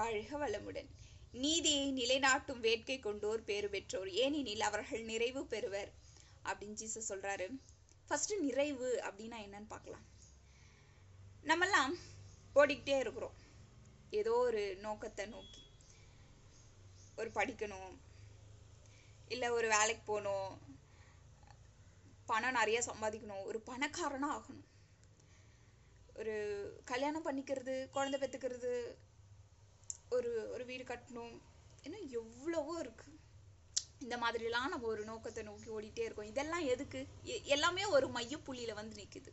வாழ்க வளமுடன். நீதியை நிலைநாட்டும் வேட்கை கொண்டோர் பேறு பெற்றோர். ஏனெனில் அவர்கள் நிறைவு பெறுவர். அப்படின்னு ஜீசஸ் சொல்றாரு. ஃபர்ஸ்ட் நிறைவு அப்படின்னா என்னன்னு பார்க்கலாம். நம்மெல்லாம் ஓடிக்கிட்டே இருக்கிறோம். ஏதோ ஒரு நோக்கத்தை நோக்கி. ஒரு படிக்கணும். இல்லை ஒரு வேலைக்கு போகணும். பணம் நிறைய சம்பாதிக்கணும். ஒரு பணக்காரனாக ஆகணும். ஒரு கல்யாணம் பண்ணிக்கிறது குழந்தை பெற்றுக்கிறது வீடு கட்டணும். இன்னும் எவ்வளவோ இருக்கு. இந்த மாதிரிலாம் நம்ம ஒரு நோக்கத்தை நோக்கி ஓடிட்டே இருக்கோம். இதெல்லாம் எதுக்கு? எ- எல்லாமே ஒரு மையப்புள்ளியில வந்து நிற்குது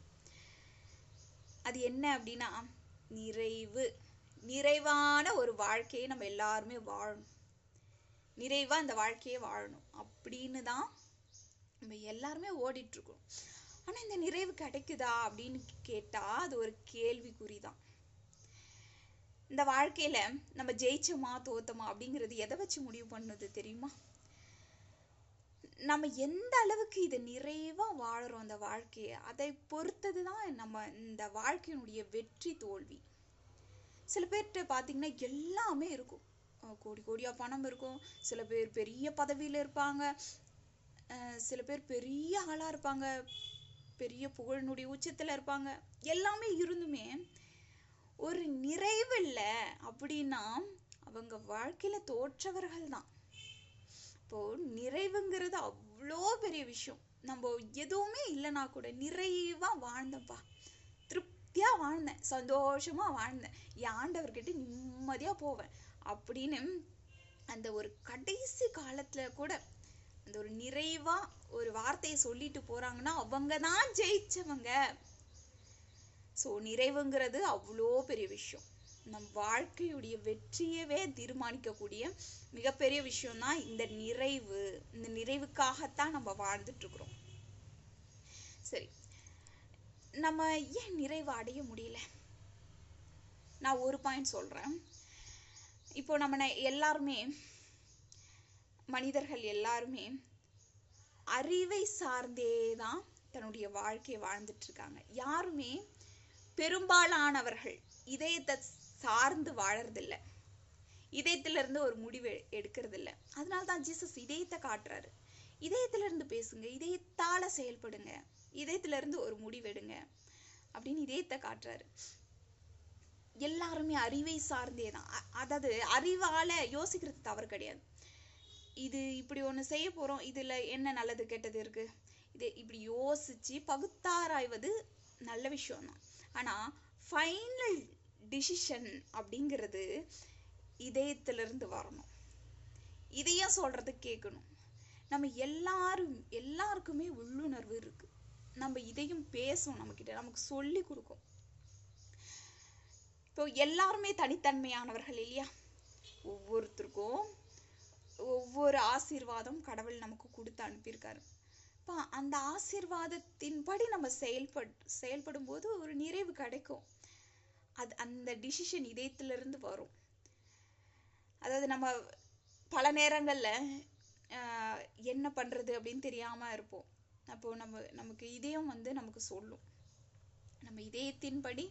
அது என்ன அப்படின்னா நிறைவு. நிறைவான ஒரு வாழ்க்கையை நம்ம எல்லாருமே வாழணும். நிறைவாக இந்த வாழ்க்கையை வாழணும். அப்படின்னு தான் நம்ம எல்லாருமே ஓடிட்டுருக்கோம் ஆனால் இந்த நிறைவு கிடைக்குதா அப்படின்னு கேட்டால் அது ஒரு கேள்விக்குறி தான். இந்த வாழ்க்கையில நம்ம ஜெயிச்சோமா தோத்தோமா அப்படிங்கிறது எதை வச்சு முடிவு பண்ணுது தெரியுமா? நம்ம எந்த அளவுக்கு இதை நிறைவா வாழறோம் அந்த வாழ்க்கையை அதை பொறுத்தது தான் நம்ம இந்த வாழ்க்கையினுடைய வெற்றி தோல்வி. சில பேர்கிட்ட பார்த்தீங்கன்னா எல்லாமே இருக்கும். கோடி கோடியா பணம் இருக்கும். சில பேர் பெரிய பதவியில இருப்பாங்க. அஹ் சில பேர் பெரிய ஆளா இருப்பாங்க. பெரிய புகழினுடைய உச்சத்துல இருப்பாங்க. எல்லாமே இருந்துமே ஒரு நிறைவு இல்ல அப்படின்னா அவங்க வாழ்க்கையில தோற்றவர்கள் தான் இப்போ நிறைவுங்கிறது அவ்வளோ பெரிய விஷயம். நம்ம எதுவுமே இல்லைனா கூட நிறைவா வாழ்ந்தேன்ப்பா. திருப்தியா வாழ்ந்தேன். சந்தோஷமா வாழ்ந்தேன். என் ஆண்டவர்கிட்ட நிம்மதியா போவேன் அப்படின்னு அந்த ஒரு கடைசி காலத்துல கூட அந்த ஒரு நிறைவா ஒரு வார்த்தையை சொல்லிட்டு போறாங்கன்னா அவங்க தான் ஜெயிச்சவங்க. ஸோ நிறைவுங்கிறது அவ்வளோ பெரிய விஷயம். நம் வாழ்க்கையுடைய வெற்றியவே தீர்மானிக்கக்கூடிய மிகப்பெரிய விஷயம் தான் இந்த நிறைவு. இந்த நிறைவுக்காகத்தான் நம்ம வாழ்ந்துட்டுருக்குறோம். சரி. நம்ம ஏன் நிறைவு அடைய முடியல? நான் ஒரு பாயிண்ட் சொல்கிறேன் இப்போ நம்ம எல்லாருமே மனிதர்கள் எல்லாருமே அறிவை சார்ந்தே தான் தன்னுடைய வாழ்க்கையை வாழ்ந்துட்டுருக்காங்க. யாருமே பெரும்பாலானவர்கள் இதயத்தை சார்ந்து வாழறதில்ல. இதயத்திலிருந்து ஒரு முடிவு எடுக்கிறதில்ல. அதனால தான் ஜீசஸ் இதயத்தை காட்டுறாரு. இதயத்திலிருந்து பேசுங்க இதயத்தால் செயல்படுங்க இதயத்திலிருந்து ஒரு முடிவெடுங்க அப்படின்னு இதயத்தை காட்டுறாரு. எல்லாருமே அறிவை சார்ந்தே தான் அதாவது அறிவால் யோசிக்கிறது தவறு கிடையாது. இது இப்படி ஒன்று செய்ய போகிறோம் இதில் என்ன நல்லது கெட்டது இருக்குது இது இப்படி யோசித்து பகுத்தாராய்வது நல்ல விஷயம் ஆனால் ஃபைனல் டிசிஷன் அப்படிங்கிறது இதயத்திலிருந்து வரணும். இதையும் சொல்கிறது கேட்கணும் நம்ம எல்லாரும் எல்லாருக்குமே உள்ளுணர்வு இருக்குது நம்ம இதையும் பேசும் நம்மக்கிட்ட நமக்கு சொல்லி கொடுக்கும். இப்போ எல்லாருமே தனித்தன்மையானவர்கள் இல்லையா? ஒவ்வொருத்தருக்கும் ஒவ்வொரு ஆசீர்வாதம் கடவுள் நமக்கு கொடுத்து அனுப்பியிருக்காரு. அப்பா அந்த ஆசிர்வாதத்தின்படி நம்ம செயல்பட் செயல்படும் போது ஒரு நிறைவு கிடைக்கும். அது அந்த டிசிஷன் இதயத்திலிருந்து வரும். அதாவது நம்ம பல நேரங்களில் என்ன பண்ணுறது அப்படின்னு தெரியாமல் இருப்போம். அப்போ நம்ம நமக்கு இதயம் வந்து நமக்கு சொல்லும். நம்ம இதயத்தின்படி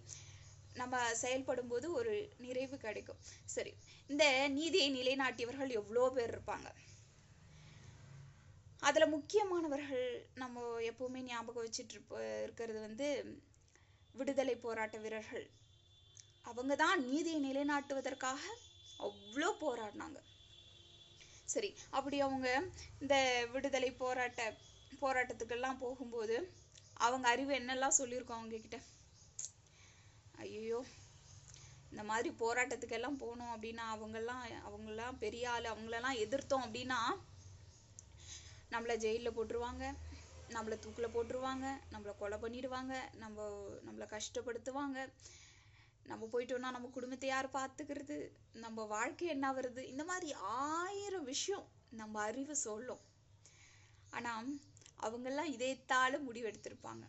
நம்ம செயல்படும் போது ஒரு நிறைவு கிடைக்கும். சரி இந்த நீதியை நிலைநாட்டியவர்கள் எவ்வளோ பேர் இருப்பாங்க? அதுல முக்கியமானவர்கள் நம்ம எப்போவுமே ஞாபகம் வச்சுட்டு இருப்ப இருக்கிறது வந்து விடுதலை போராட்ட வீரர்கள். அவங்க தான் நீதியை நிலைநாட்டுவதற்காக அவ்வளோ போராடினாங்க. சரி அப்படி அவங்க இந்த விடுதலை போராட்ட போராட்டத்துக்கெல்லாம் போகும்போது அவங்க அறிவு என்னெல்லாம் சொல்லியிருக்கோம் அவங்க கிட்ட ஐயோ இந்த மாதிரி போராட்டத்துக்கெல்லாம் போனோம் அப்படின்னா அவங்கெல்லாம் அவங்கெல்லாம் பெரிய ஆள் அவங்களெல்லாம் எதிர்த்தோம் அப்படின்னா நம்மளை ஜெயிலில் போட்டுருவாங்க நம்மளை தூக்கில் போட்டுருவாங்க நம்மள கொலை பண்ணிடுவாங்க நம்ம நம்மளை கஷ்டப்படுத்துவாங்க. நம்ம போயிட்டோம்னா நம்ம குடும்பத்தை யார் பார்த்துக்கிறது? நம்ம வாழ்க்கை என்ன வருது? இந்த மாதிரி ஆயிரம் விஷயம் நம்ம அறிவு சொல்லும். ஆனால் அவங்கெல்லாம் இதயத்தால் முடிவெடுத்திருப்பாங்க.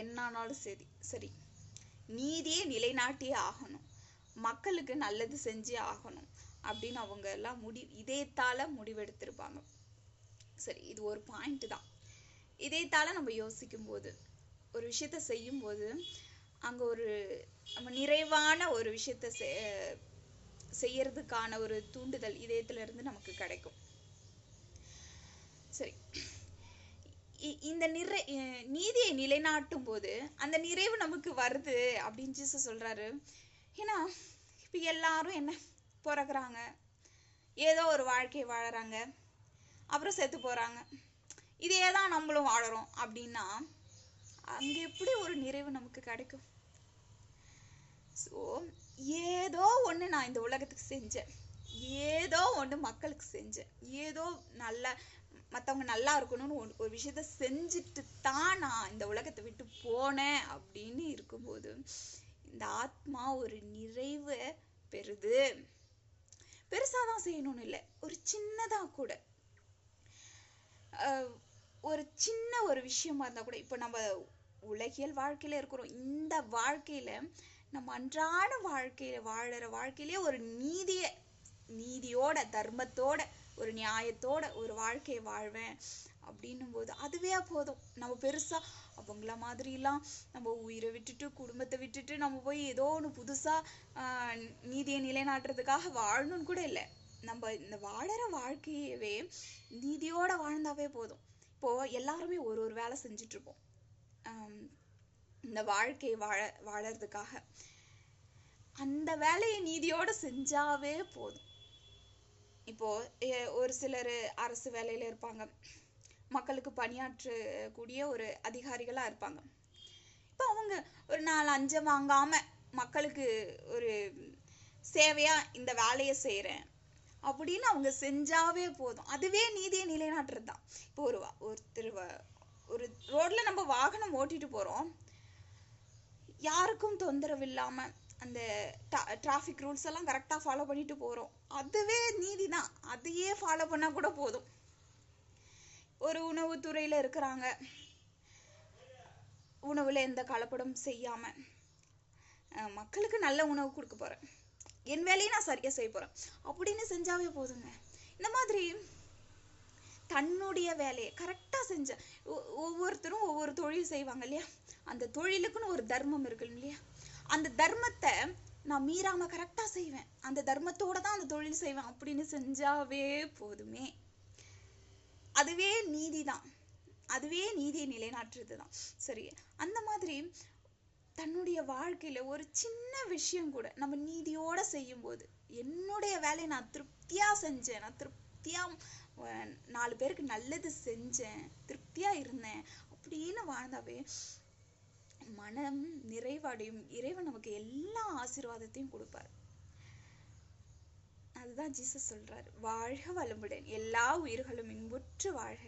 என்னானாலும் சரி சரி நீதியே நிலைநாட்டியே ஆகணும். மக்களுக்கு நல்லது செஞ்சே ஆகணும் அப்படின்னு அவங்க எல்லாம் முடி இதயத்தால் முடிவெடுத்திருப்பாங்க. சரி இது ஒரு பாயிண்ட் தான். இதயத்தால நம்ம யோசிக்கும் போது ஒரு விஷயத்த செய்யும்போது அங்கே ஒரு நம்ம நிறைவான ஒரு விஷயத்த செ- செய்யறதுக்கான ஒரு தூண்டுதல் இதயத்துல இருந்து நமக்கு கிடைக்கும். சரி. இ- இந்த நிறை நீதியை நிலைநாட்டும் போது அந்த நிறைவு நமக்கு வருது அப்படின்னு ஜீச சொல்றாரு. ஏன்னா இப்போ எல்லாரும் என்ன பிறக்குறாங்க ஏதோ ஒரு வாழ்க்கையை வாழறாங்க. அப்புறம் செத்து போகிறாங்க இதே தான் நம்மளும் வாழறோம். அப்படின்னா அங்கே எப்படி ஒரு நிறைவு நமக்கு கிடைக்கும்? ஸோ ஏதோ ஒன்று நான் இந்த உலகத்துக்கு செஞ்சேன். ஏதோ ஒன்று மக்களுக்கு செஞ்சேன். ஏதோ நல்ல மற்றவங்க நல்லா இருக்கணும்னு ஒரு- ஒரு விஷயத்த செஞ்சுட்டு தான் நான் இந்த உலகத்தை விட்டு போனேன் அப்படின்னு இருக்கும்போது இந்த ஆத்மா ஒரு நிறைவை பெறுது. பெருசாக தான் செய்யணும்னு இல்லை. ஒரு சின்னதாக கூட. ஒரு சின்ன ஒரு விஷயமா இருந்தால் கூட இப்போ நம்ம உலகியல் வாழ்க்கையில் இருக்கிறோம். இந்த வாழ்க்கையில் நம்ம அன்றாட வாழ்க்கையில் வாழற வாழ்க்கையிலேயே ஒரு நீதியை நீதியோட தர்மத்தோட ஒரு நியாயத்தோட ஒரு வாழ்க்கையை வாழ்வேன் அப்படின்னும் போது அதுவே போதும். நம்ம பெருசாக அவங்கள மாதிரிலாம் நம்ம உயிரை விட்டுட்டு குடும்பத்தை விட்டுட்டு நம்ம போய் ஏதோ ஒன்று புதுசாக நீதியை நிலைநாட்டுறதுக்காக வாழணும்னு கூட இல்லை. நம்ம இந்த வாழற வாழ்க்கையவே நீதியோட வாழ்ந்தாவே போதும். இப்போ எல்லாருமே ஒரு ஒரு வேலை செஞ்சுட்டு இருப்போம் இந்த வாழ்க்கையை வாழ வாழறதுக்காக. அந்த வேலையை நீதியோட செஞ்சாவே போதும். இப்போ ஒரு சிலர் அரசு வேலையில இருப்பாங்க. மக்களுக்கு பணியாற்றக்கூடிய ஒரு அதிகாரிகளாக இருப்பாங்க. இப்போ அவங்க ஒரு நாலு அஞ்சம் வாங்காம மக்களுக்கு ஒரு சேவையாக இந்த வேலையை செய்கிறேன் அப்படின்னு அவங்க செஞ்சாவே போதும். அதுவே நீதியை நிலைநாட்டுறது தான் இப்போ ஒரு ஒருத்தர் ஒரு ரோட்ல நம்ம வாகனம் ஓட்டிட்டு போறோம். யாருக்கும் தொந்தரவு இல்லாம அந்த டிராஃபிக் ரூல்ஸ் எல்லாம் கரெக்டா ஃபாலோ பண்ணிட்டு போறோம். அதுவே நீதி தான் அதையே ஃபாலோ பண்ணா கூட போதும். ஒரு உணவுத்துறையில் இருக்கிறாங்க. உணவுல எந்த கலப்படம் செய்யாம மக்களுக்கு நல்ல உணவு கொடுக்க போறேன். என் வேலையை நான் சரியா செய்ய போறேன். அப்படின்னு செஞ்சாவே போதுங்க. இந்த மாதிரி தன்னுடைய வேலையை கரெக்டா செஞ்ச ஒ- ஒவ்வொருத்தரும் ஒவ்வொரு தொழில் செய்வாங்க இல்லையா? அந்த தொழிலுக்குன்னு ஒரு தர்மம் இருக்கு இல்லையா? அந்த தர்மத்தை நான் மீறாமல் கரெக்டா செய்வேன். அந்த தர்மத்தோட தான் அந்த தொழில் செய்வேன் அப்படின்னு செஞ்சாவே போதுமே. அதுவே நீதிதான் அதுவே நீதியை நிலைநாட்டுறது தான். சரி அந்த மாதிரி தன்னுடைய வாழ்க்கையில ஒரு சின்ன விஷயம் கூட நம்ம நீதியோட செய்யும்போது என்னுடைய வேலையை நான் திருப்தியா செஞ்சேன். நான் திருப்தியா நாலு பேருக்கு நல்லது செஞ்சேன். திருப்தியா இருந்தேன். அப்படின்னு வாழ்ந்தாவே மனம் நிறைவடையும். இறைவன் நமக்கு எல்லா ஆசீர்வாதத்தையும் கொடுப்பார். அதுதான் ஜீசஸ் சொல்றாரு. வாழ்க வளமுடன். எல்லா உயிர்களும் இன்புற்று வாழ்க.